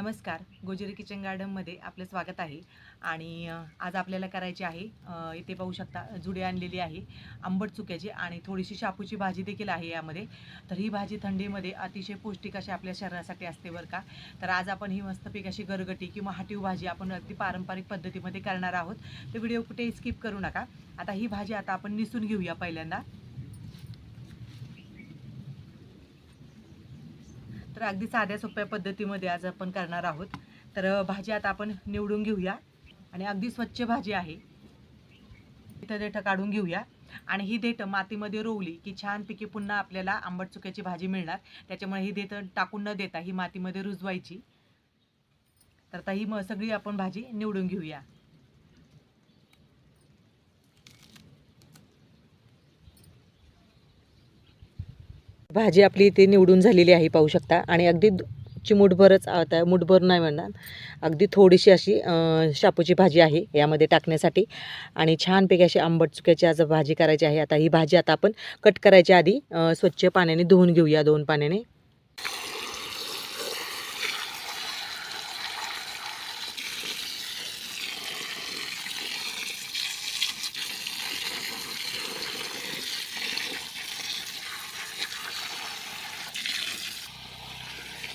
नमस्कार. गोजिरी किचन गार्डनमध्ये आपलं स्वागत आहे. आणि आज आपल्याला करायची आहे इथे पाहू शकता जुडे आणलेली आहे आंबट चुक्याची आणि थोडीशी शापूची भाजी देखील आहे यामध्ये. तर ही भाजी थंडीमध्ये अतिशय पौष्टिक अशी आपल्या शरीरासाठी असते बरं का. तर आज आपण ही मस्तपैकी अशी गरगटी किंवा हाटीव भाजी आपण अगदी पारंपरिक पद्धतीमध्ये करणार आहोत. तर व्हिडिओ कुठेही स्किप करू नका. आता ही भाजी आता आपण निसून घेऊया पहिल्यांदा. तर अगदी साध्या सोप्या पद्धतीमध्ये आज आपण करणार आहोत. तर भाजी आता आपण निवडून घेऊया. आणि अगदी स्वच्छ भाजी आहे. इथं देठं काढून घेऊया. आणि ही देठं मातीमध्ये रोवली की छानपैकी पुन्हा आपल्याला आंबट चुक्याची भाजी मिळणार. त्याच्यामुळे ही देठं टाकून न देता ही मातीमध्ये रुजवायची. तर आता ही म सगळी आपण भाजी निवडून घेऊया. भाजी आपली इथे निवडून झालेली आहे पाहू शकता. आणि अगदी चिमूटभरच आता मुठभर नाही म्हणणार. अगदी थोडीशी अशी शापूची भाजी आहे यामध्ये टाकण्यासाठी. आणि छानपैकी अशी आंबट चुक्याची आज भाजी करायची आहे. आता ही भाजी आता आपण कट करायच्या आधी स्वच्छ पाण्याने धुवून घेऊया दोन पाण्याने.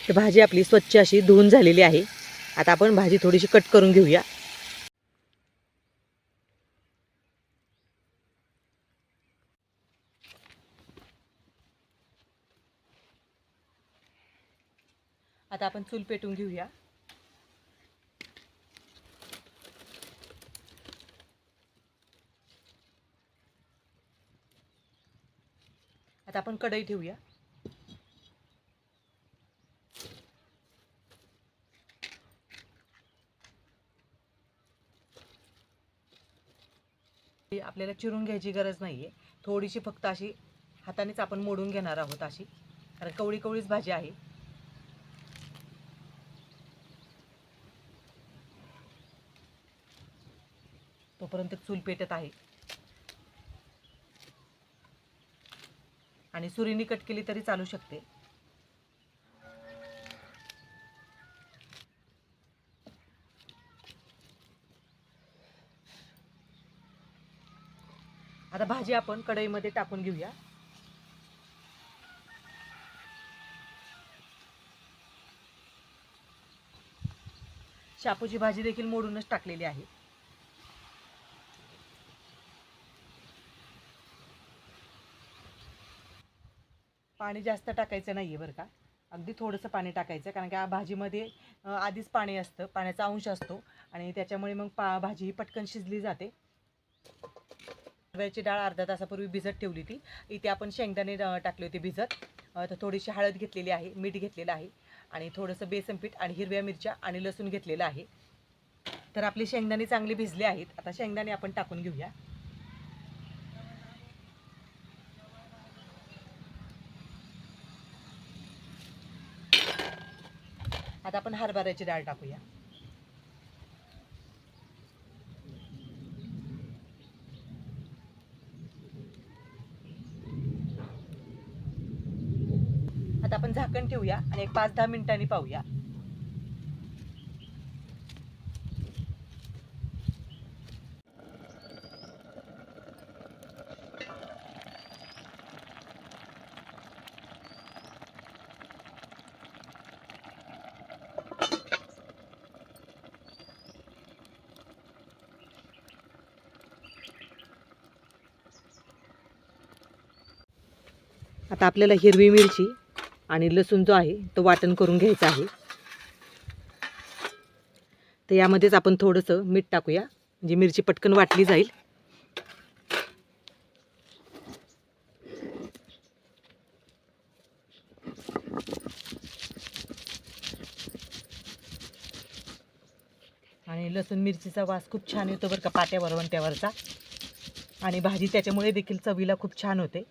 तर भाजी आपली स्वच्छ अशी धुवून झालेली आहे. आता आपण भाजी थोडीशी कट करून घेऊया. आता आपण चूल पेटून घेऊया. आता आपण कढई ठेवूया. आपल्याला चिरून घ्यायची गरज नाही आहे थोडीशी फक्त अशी हातानेच आपण मोडून घेणार आहोत अशी. कारण कवळी कवळीच भाजी आहे. तोपर्यंत चूल पेटत आहे. आणि सुरीनी कट केली तरी चालू शकते. आता भाजी आपण कढईमध्ये टाकून घेऊया. शापूची भाजी देखील मोडूनच टाकलेली आहे. पाणी जास्त टाकायचं नाही आहे बरं का. अगदी थोडंसं पाणी टाकायचं कारण की भाजीमध्ये आधीच पाणी असतं पाण्याचा अंश असतो. आणि त्याच्यामुळे मग पा भाजी ही पटकन शिजली जाते. हरभऱ्याची डाळ अर्धा तासापूर्वी भिजत ठेवली ती इथे आपण शेंगदाणे टाकले होते भिजत. तर थोडीशी हळद घेतलेली आहे मीठ घेतलेलं आहे आणि थोडंसं बेसन पीठ आणि हिरव्या मिरच्या आणि लसूण घेतलेलं आहे. तर आपले शेंगदाणे चांगले भिजले आहेत. आता शेंगदाणे आपण टाकून घेऊया. आता आपण हरभऱ्याची डाळ टाकूया. आता आपण झाकण ठेवूया आणि एक पाच दहा मिनिटांनी पाहूया. आता आपल्याला हिरवी मिरची आणि लसूण जो आहे तो वाटण करून घ्यायचा आहे. तर यामध्येच आपण थोडंसं मीठ टाकूया म्हणजे मिरची पटकन वाटली जाईल. आणि लसूण मिरचीचा वास खूप छान येतो बरं का पाट्यावर वंट्यावरचा आणि भाजी त्याच्यामुळे देखील चवीला खूप छान होते.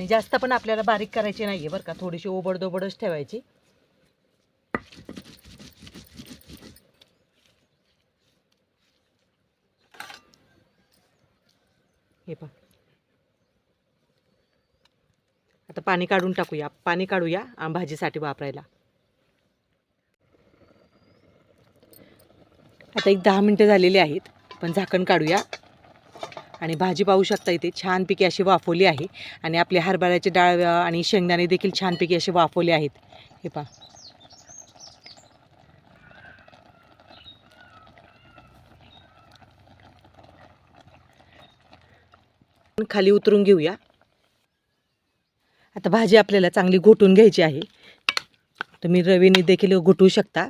आणि जास्त पण आपल्याला बारीक करायची नाही आहे बरं का थोडीशी ओबडदोबडच ठेवायची. हे पहा. आता पाणी काढून टाकूया. पाणी काढूया भाजीसाठी वापरायला. आता एक दहा मिनटं झालेली आहेत. पण झाकण काढूया. आणि भाजी पाहू शकता इथे. छानपैकी अशी वाफवली आहे. आणि आपले हरभऱ्याचे डाळ आणि शेंगदाणे देखील छानपैकी असे वाफवले आहेत. हे पहा. खाली उतरून घेऊया. आता भाजी आपल्याला चांगली घोटून घ्यायची आहे. तुम्ही रवीने देखील घोटू शकता.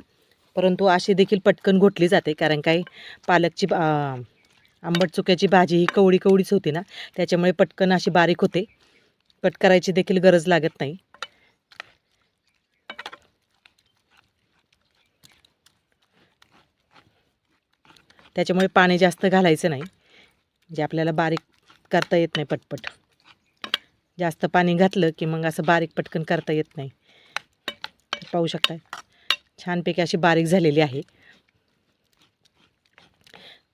परंतु अशी देखील पटकन घोटली जाते कारण काय? पालकची आंबट चुक्याची भाजी ही कवडी कवडीच होती ना त्याच्यामुळे पटकन अशी बारीक होते. कट करायची देखील गरज लागत नाही. त्याच्यामुळे पाणी जास्त घालायचं नाही जे आपल्याला बारीक करता येत नाही पटपट. जास्त पाणी घातलं की मग असं बारीक पटकन करता येत नाही. पाहू शकता छानपैकी अशी बारीक झालेली आहे.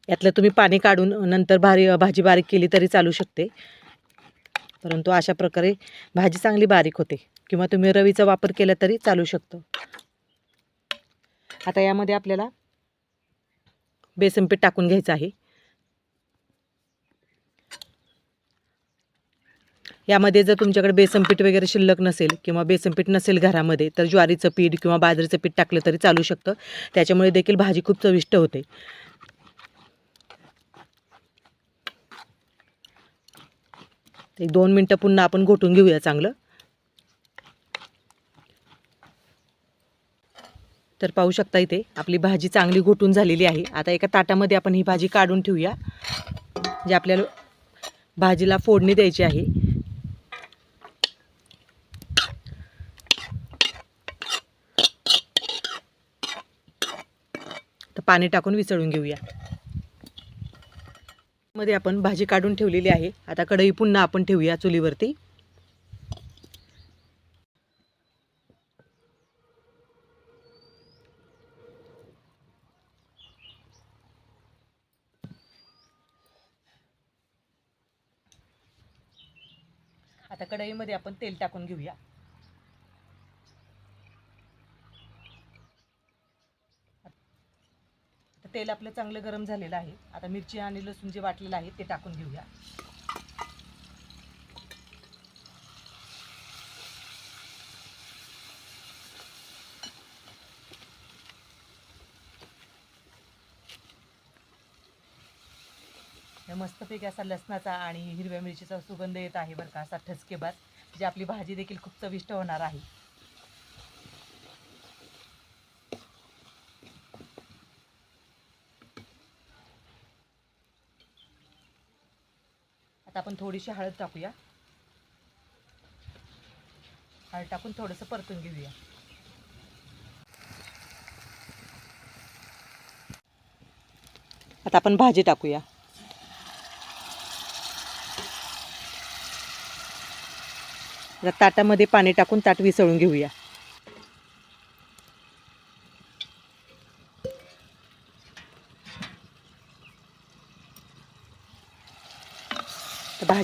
यातलं तुम्ही पाणी काढून नंतर भारी भाजी बारीक केली तरी चालू शकते. परंतु अशा प्रकारे भाजी चांगली बारीक होते किंवा तुम्ही रवीचा वापर केला तरी चालू शकतो. आता यामध्ये आपल्याला बेसन पीठ टाकून घ्यायचं आहे. यामध्ये जर तुमच्याकडे बेसन पीठ वगैरे शिल्लक नसेल किंवा बेसन पीठ नसेल घरामध्ये तर ज्वारीचं पीठ किंवा बाजरीचं पीठ टाकलं तरी चालू शकतं. त्याच्यामुळे देखील भाजी खूप चविष्ट होते. एक दोन मिनटं पुन्हा आपण घोटून घेऊया चांगलं. तर पाहू शकता इथे आपली भाजी चांगली घोटून झालेली आहे. आता एका ताटामध्ये आपण ही भाजी काढून ठेवूया जे आपल्याला भाजीला फोडणी द्यायची आहे. तर पाणी टाकून विसळून घेऊया. मध्ये आपण भाजी काढून ठेवलेली आहे. आता कढई पुन्हा आपण ठेवूया चुलीवरती. आता कढईमध्ये आपण तेल टाकून घेऊया. तेल आपलं चांगलं गरम झालेलं आहे. आता मिरची आणि लसूण जे वाटलेलं आहे ते टाकून घेऊया. मस्तपैकी असा लसणाचा आणि हिरव्या मिरचीचा सुगंध येत आहे बरं का असा ठसकेबाज म्हणजे जी आपली भाजी देखील खूप चविष्ट होणार आहे. थोडीशी हळद टाकूया. हळद टाकून थोडंसं परतून घेऊया. आता आपण भाजी टाकूया. ताटामध्ये पाणी टाकून ताट विसळून घेऊया.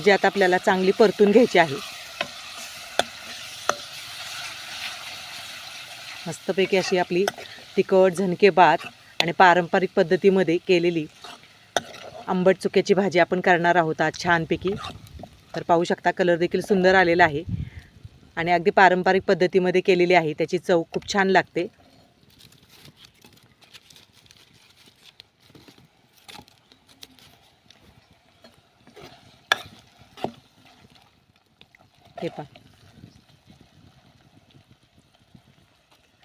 जी भाजी आता आपल्याला चांगली परतून घ्यायची आहे. मस्तपैकी अशी आपली तिखट झणके भात आणि पारंपरिक पद्धतीमध्ये केलेली आंबट चुक्याची भाजी आपण करणार आहोत आज छानपैकी. तर पाहू शकता कलर देखील सुंदर आलेला आहे. आणि अगदी पारंपरिक पद्धतीमध्ये केलेली आहे. त्याची चव खूप छान लागते. हे पा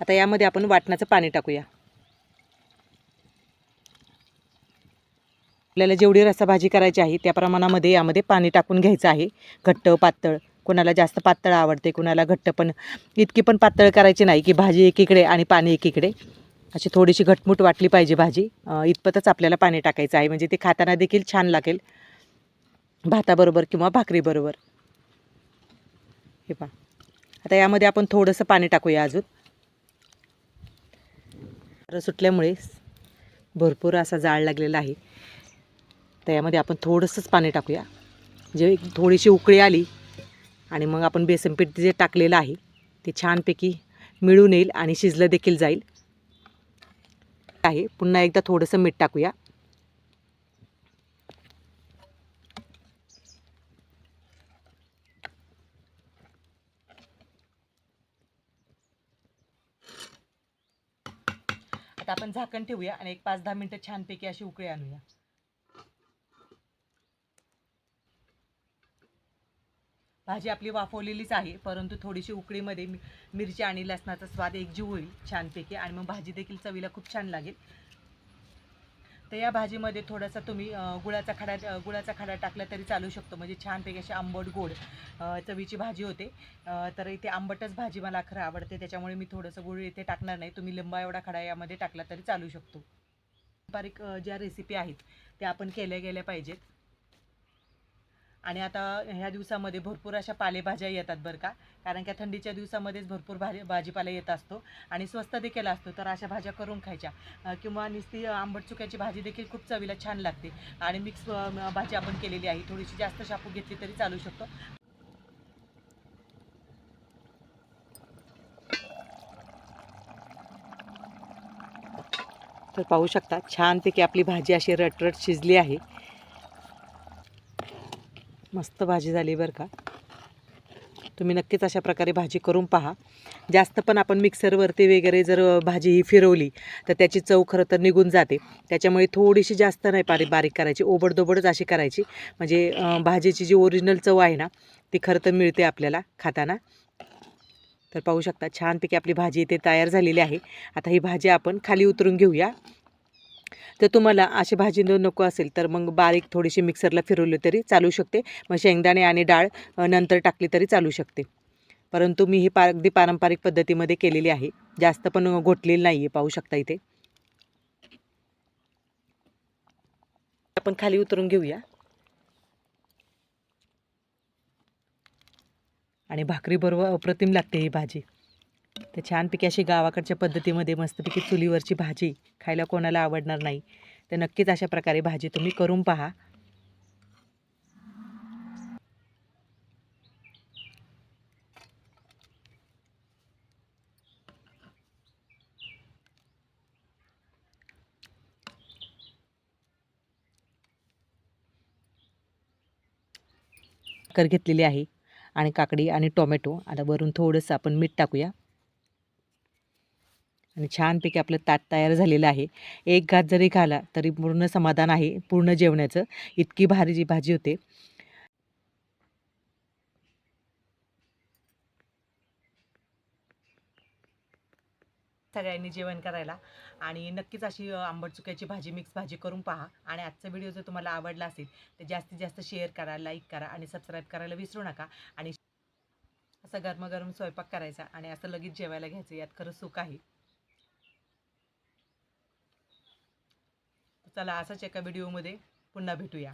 आता यामध्ये आपण वाटणाचं पाणी टाकूया. आपल्याला जेवढी रसाभाजी करायची आहे त्या प्रमाणामध्ये यामध्ये पाणी टाकून घ्यायचं आहे. घट्ट पातळ. कोणाला जास्त पातळ आवडते कोणाला घट्ट पण. इतकी पण पातळ करायची नाही की भाजी एकीकडे आणि पाणी एकीकडे. अशी थोडीशी घटमुट वाटली पाहिजे भाजी. इतपतच आपल्याला पाणी टाकायचं आहे. म्हणजे ते खाताना देखील छान लागेल. भाताबरोबर किंवा भाकरीबरोबर. हे पहा. आता यामध्ये आपण थोडंसं पाणी टाकूया अजून. रस सुटल्यामुळे भरपूर असा जाळ लागलेला आहे. तर यामध्ये आपण थोडंसंच पाणी टाकूया. जे थोडीशी उकळी आली आणि मग आपण बेसनपीठ जे टाकलेलं आहे ते छानपैकी मिळून येईल आणि शिजलं देखील जाईल. आहे. पुन्हा एकदा थोडंसं मीठ टाकूया. आता आपण झाकण ठेवूया आणि एक पाच दहा मिनटं छानपैकी अशी उकळी आणूया. भाजी आपली वाफवलेलीच आहे परंतु थोडीशी उकळीमध्ये मिरची आणि लसणाचा स्वाद एकजीव होईल छानपैकी. आणि मग भाजी देखील चवीला खूप छान लागेल. तर या भाजीमध्ये थोडासा तुम्ही गुळाचा खडा गुळाचा खडा टाकला तरी चालू शकतो. म्हणजे छानपैकी अशी आंबट गोड चवीची भाजी होते. तर इथे आंबटच भाजी मला खरं आवडते. त्याच्यामुळे मी थोडंसं गुळ इथे टाकणार नाही. तुम्ही लिंबा एवढा खडा यामध्ये टाकला तरी चालू शकतो. बारीक ज्या रेसिपी आहेत त्या आपण केल्या गेल्या पाहिजेत. आणि आता ह्या दिवसामध्ये भरपूर अशा पालेभाज्या येतात बरं का. कारण की थंडीच्या दिवसामध्येच भरपूर भाजी भाजीपाला येत असतो आणि स्वस्त देखील असतो. तर अशा भाज्या करून खायच्या. किंवा नुसती आंबट चुक्याची भाजी देखील खूप चवीला छान लागते. आणि मिक्स भाजी आपण केलेली आहे. थोडीशी जास्त शापू घेतली तरी चालू शकतो. तर पाहू शकता छानपैकी आपली भाजी अशी रटरट शिजली आहे. मस्त भाजी झाली बरं का. तुम्ही नक्कीच अशा प्रकारे भाजी करून पहा. जास्त पण आपण मिक्सरवरती वगैरे जर भाजी ही फिरवली तर त्याची चव खरं तर निघून जाते. त्याच्यामुळे थोडीशी जास्त नाही पारी बारीक करायची ओबडदोबडच अशी करायची. म्हणजे भाजीची जी ओरिजिनल चव आहे ना ती खरं तर मिळते आपल्याला खाताना. तर पाहू शकता छानपैकी आपली भाजी इथे तयार झालेली आहे. आता ही भाजी आपण खाली उतरून घेऊया. तर तुम्हाला अशी भाजी नको असेल तर मग बारीक थोडीशी मिक्सरला फिरवली तरी चालू शकते. मग शेंगदाणे आणि डाळ नंतर टाकली तरी चालू शकते. परंतु मी ही पा अगदी पारंपरिक पद्धतीमध्ये केलेली आहे. जास्त पण घोटलेली नाही आहे पाहू शकता इथे. आपण खाली उतरून घेऊया. आणि भाकरीबरोबर अप्रतिम लागते ही भाजी. तर छानपैकी अशी गावाकडच्या पद्धतीमध्ये मस्तपैकी चुलीवरची भाजी खायला कोणाला आवडणार नाही. तर नक्कीच अशा प्रकारे भाजी तुम्ही करून पहा. कर घेतलेली आहे आणि काकडी आणि टोमॅटो. आता वरून थोडंसं आपण मीठ टाकूया. आणि छानपैकी आपलं ताट तयार झालेलं आहे. एक घात जरी घाला तरी पूर्ण समाधान आहे पूर्ण जेवणाचं इतकी भारी जी भाजी होते. सगळ्यांनी जेवण करायला. आणि नक्कीच अशी आंबट चुक्याची भाजी मिक्स भाजी करून पहा. आणि आजचा व्हिडिओ जर तुम्हाला आवडला असेल तर जास्तीत जास्त शेअर करा लाईक करा आणि सबस्क्राईब करायला विसरू नका. आणि असं गरमागरम स्वयंपाक करायचा आणि असं लगेच जेवायला घ्यायचं यात खरं सुख आहे. चला असाच एका व्हिडिओमध्ये पुन्हा भेटूया.